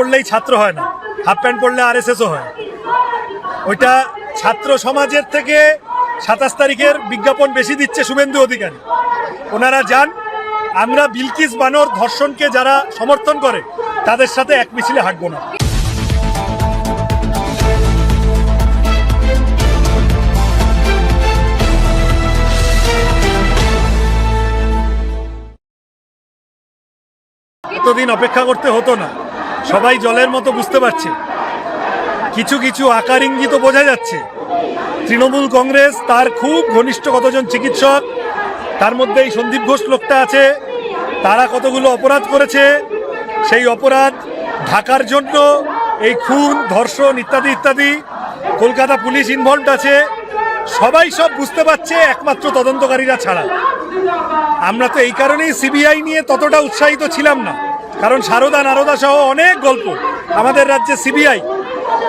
পড়লেই ছাত্র হয় না হাফ প্যান্ট পড়লে আর এসও হয়। ওইটা ছাত্র সমাজের থেকে সাতাশ তারিখের বিজ্ঞাপন বেশি দিচ্ছে শুভেন্দু অধিকারী। ওনারা যান, আমরা বিলকিস বানর ধর্ষণকে যারা সমর্থন করে, তাদের সাথে এক মিছিলে হাঁটবো না। এতদিন অপেক্ষা করতে হতো না। সবাই জলের মতো বুঝতে পারছে। কিছু কিছু আকার ইঙ্গিত বোঝা যাচ্ছে। তৃণমূল কংগ্রেস তার খুব ঘনিষ্ঠ কতজন চিকিৎসক, তার মধ্যে এই সন্দীপ ঘোষ লোকটা আছে, তারা কতগুলো অপরাধ করেছে, সেই অপরাধ ঢাকার জন্য এই খুন, ধর্ষণ ইত্যাদি ইত্যাদি, কলকাতা পুলিশ ইনভলভড আছে। সবাই সব বুঝতে পারছে, একমাত্র তদন্তকারীরা ছাড়া। আমরা তো এই কারণেই সিবিআই নিয়ে ততটা উৎসাহিত ছিলাম না। কারণ সারদা নারদা সহ অনেক গল্প আমাদের রাজ্যে সিবিআই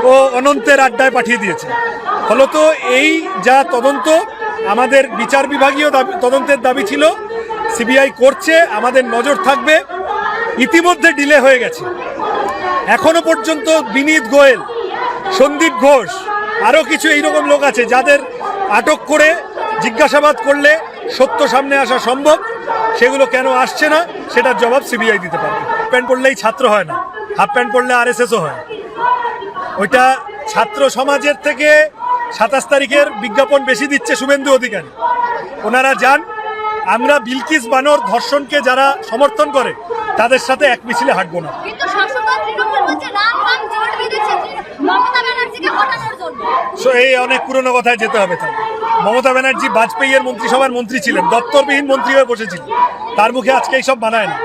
ও অনন্তের আড্ডায় পাঠিয়ে দিয়েছে। ফলত এই যা তদন্ত, আমাদের বিচার বিভাগীয় তদন্তের দাবি ছিল, সিবিআই করছে, আমাদের নজর থাকবে, ইতিমধ্যে ডিলে হয়ে গেছে। এখনও পর্যন্ত বিনীত গোয়েল, সন্দীপ ঘোষ আরও কিছু এইরকম লোক আছে যাদের আটক করে জিজ্ঞাসাবাদ করলে সত্য সামনে আসা সম্ভব, সেগুলো কেন আসছে না, সেটার জবাব সিবিআই দিতে পারবে। প্যান্ট পড়লেই ছাত্র হয় না। হাফ প্যান্ট পড়লে আর এসও হয়। ওইটা ছাত্র সমাজের থেকে সাতাশ তারিখের বিজ্ঞাপন বেশি দিচ্ছে শুভেন্দু অধিকারী। ওনারা যান আমরা বিলকিস বানর ধর্ষণকে যারা সমর্থন করে তাদের সাথে এক মিছিলে হাঁটবো না। সো এই অনেক পুরনো কথায় যেতে হবে তাহলে। মমতা ব্যানার্জি বাজপেয়ীর মন্ত্রিসভার মন্ত্রী ছিলেন দপ্তরবিহীন মন্ত্রী হয়ে বসেছিলেন। তার মুখে আজকে এইসব মানায় না।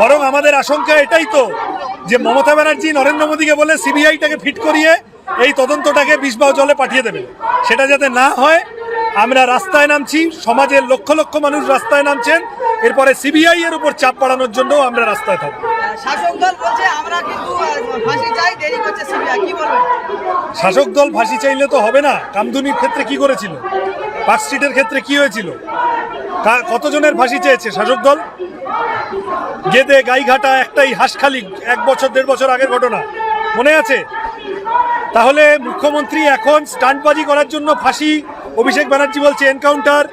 বরং আমাদের আশঙ্কা এটাই তো যে মমতা ব্যানার্জি নরেন্দ্র মোদীকে বলে সিবিআইটাকে ফিট করিয়ে এই তদন্তটাকে বিষবাহ জলে পাঠিয়ে দেবে। সেটা যাতে না হয় আমরা রাস্তায় নামছি সমাজের লক্ষ লক্ষ মানুষ রাস্তায় নামছেন এরপরে সিবিআই এর উপর চাপ বাড়ানোর জন্য আমরা রাস্তায় থাকব। শাসক দল ফাঁসি চাইলে তো হবে না। কামদুনির ক্ষেত্রে কি করেছিল? পার্ক স্ট্রিটের ক্ষেত্রে কি হয়েছিল? কতজনের ফাঁসি চেয়েছে শাসক দল? গেদে গাইঘাটা একটাই হাঁসখালি এক বছর দেড় বছর আগের ঘটনা। মনে আছে? তাহলে মুখ্যমন্ত্রী এখন স্টান্টবাজি করার জন্য ফাঁসি অভিষেক ব্যানার্জি বলছে এনকাউন্টার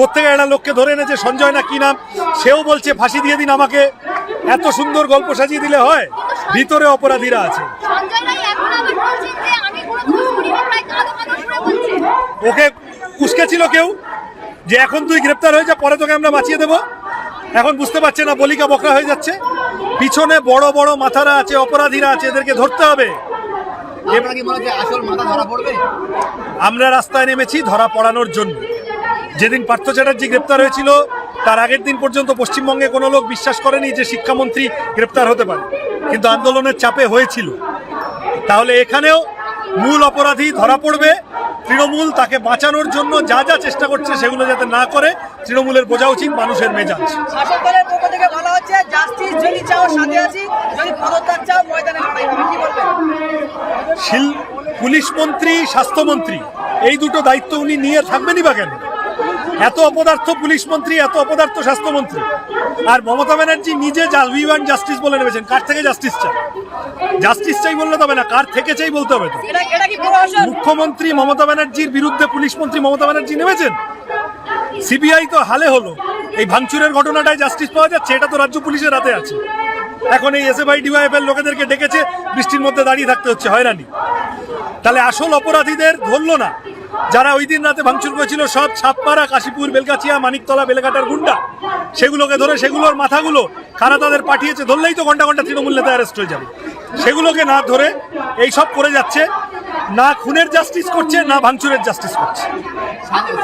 কোথেকে একটা লোককে ধরে এনেছে সঞ্জয় না কি নাম সেও বলছে ফাঁসি দিয়ে দিন আমাকে। এত সুন্দর গল্প সাজিয়ে দিলে হয়? ভিতরে অপরাধীরা আছে। ওকে উস্কেছিল কেউ? যে এখন তুই গ্রেপ্তার হয়ে যা পরে তোকে আমরা বাঁচিয়ে দেবো। এখন বুঝতে পারছে না বলিকা বকরা হয়ে যাচ্ছে। পিছনে বড় বড় মাথারা আছে অপরাধীরা আছে এদেরকে ধরতে হবে। আপনার কি হচ্ছে আসল মাথা ধরা পড়বে? আমরা রাস্তায় নেমেছি ধরা পড়ানোর জন্য। যেদিন পার্থ চ্যাটার্জি গ্রেপ্তার হয়েছিল তার আগের দিন পর্যন্ত পশ্চিমবঙ্গে কোনো লোক বিশ্বাস করেনি যে শিক্ষামন্ত্রী গ্রেপ্তার হতে পারে। কিন্তু আন্দোলনের চাপে হয়েছিল। তাহলে এখানেও মূল অপরাধী ধরা পড়বে। তৃণমূল তাকে বাঁচানোর জন্য যা যা চেষ্টা করছে সেগুলো যাতে না করে তৃণমূলের বোঝা উচিত মানুষের মেজাজ। শাসক দলের পক্ষ থেকে বলা হচ্ছে জাস্টিস যদি চাও সাথে আছি। যদি পদত্যাগ চাও ময়দানে লড়াই কি বলবেন? শিল পুলিশ মন্ত্রী স্বাস্থ্যমন্ত্রী এই দুটো দায়িত্ব উনি নিয়ে থাকবেনই বা কেন? এত অপদার্থ পুলিশ মন্ত্রী এত অপদার্থ স্বাস্থ্যমন্ত্রী আর মমতা ব্যানার্জি নিজে উই ওয়ান্ট জাস্টিস বলে নেমেছেন কার থেকে জাস্টিস চাই জাস্টিস চাই বললে তবে না কার থেকে চাই বলতে হবে তো। মুখ্যমন্ত্রী মমতা ব্যানার্জির বিরুদ্ধে পুলিশ মন্ত্রী মমতা ব্যানার্জি নেমেছেন সিবিআই তো হালে হলো। এই ভাঙচুরের ঘটনাটায় জাস্টিস পাওয়া যাচ্ছে, এটা তো রাজ্য পুলিশের হাতে আছে। এখন এই এসএফআই ডিওয়াইএফ এর লোকেদেরকে ডেকেছে, বৃষ্টির মধ্যে দাঁড়িয়ে থাকতে হচ্ছে, হয়রানি। তাহলে আসল অপরাধীদের ধরলো না। যারা ওই দিন রাতে ভাঙচুর করেছিল, সব ছাপপাড়া, কাশীপুর, বেলগাছিয়া, মানিকতলা, বেলেঘাটার গুন্ডা। সেগুলোকে ধরে সেগুলোর মাথাগুলো কারা তাদের পাঠিয়েছে, ধরলেই তো ঘণ্টা ঘণ্টা তৃণমূল নেতা অ্যারেস্ট হয়ে যাবে। সেগুলোকে না ধরে এই সব করে যাচ্ছে না খুনের জাস্টিস করছে না ভাঙচুরের জাস্টিস করছে।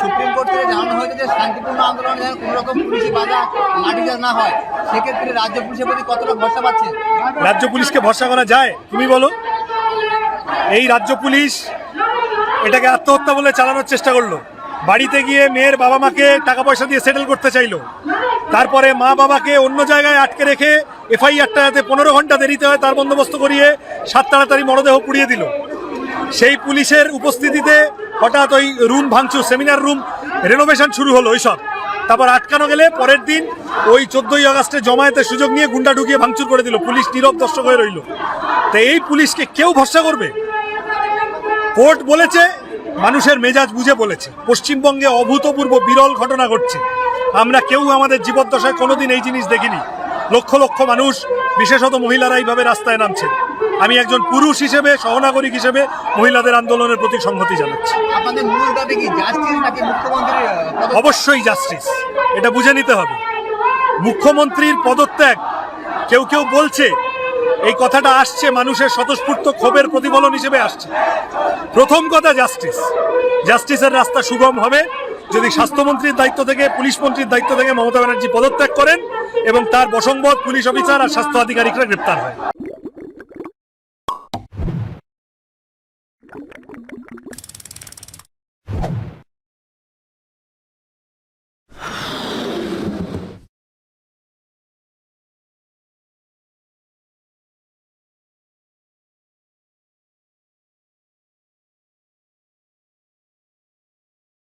সুপ্রিম কোর্ট থেকে জানানো হয়েছে যে শান্তিপূর্ণ আন্দোলনে যেন কোনো রকম পুলিশি বাধা লাঠিচার্জ না হয় সেক্ষেত্রে রাজ্য পুলিশের প্রতি কতটা ভরসা পাচ্ছে? রাজ্য পুলিশকে ভরসা করা যায়? তুমি বলো। এই রাজ্য পুলিশ এটাকে আত্মহত্যা বলে চালানোর চেষ্টা করল। বাড়িতে গিয়ে মেয়ের বাবা মাকে টাকা পয়সা দিয়ে সেটেল করতে চাইলো। তারপরে মা বাবাকে অন্য জায়গায় আটকে রেখে এফআইআরটা যাতে পনেরো ঘণ্টা দেরিতে হয় তার বন্দোবস্ত করিয়ে সাত তাড়াতাড়ি মরদেহ পুড়িয়ে দিল। সেই পুলিশের উপস্থিতিতে হঠাৎ ওই রুম ভাঙচুর, সেমিনার রুম রেনোভেশন শুরু হলো ওইসব। তারপর আটকানো গেলে পরের দিন ওই চোদ্দই আগস্টে জমায়েতের সুযোগ নিয়ে গুন্ডা ঢুকিয়ে ভাঙচুর করে দিল। পুলিশ নীরব দর্শক হয়ে রইল। তো এই পুলিশকে কেউ ভরসা করবে? কোর্ট বলেছে, মানুষের মেজাজ বুঝে বলেছে। পশ্চিমবঙ্গে অভূতপূর্ব বিরল ঘটনা ঘটছে। আমরা কেউ আমাদের জীবদ্দশায় কোনোদিন এই জিনিস দেখিনি। লক্ষ লক্ষ মানুষ, বিশেষত মহিলারা এইভাবে রাস্তায় নামছে আমি একজন পুরুষ হিসেবে সহনাগরিক হিসেবে মহিলাদের আন্দোলনের প্রতি সংহতি জানাচ্ছি? অবশ্যই জাস্টিস এটা বুঝে নিতে হবে। মুখ্যমন্ত্রীর পদত্যাগ কেউ কেউ বলছে এই কথাটা আসছে মানুষের স্বতঃস্ফূর্ত ক্ষোভের প্রতিফলন হিসেবে আসছে। প্রথম কথা জাস্টিস জাস্টিসের রাস্তা সুগম হবে যদি স্বাস্থ্যমন্ত্রীর দায়িত্ব থেকে পুলিশ মন্ত্রীর দায়িত্ব থেকে মমতা ব্যানার্জি পদত্যাগ করেন এবং তার বসংবদ পুলিশ অফিসার আর স্বাস্থ্য আধিকারিকরা গ্রেপ্তার হয়। Thank you.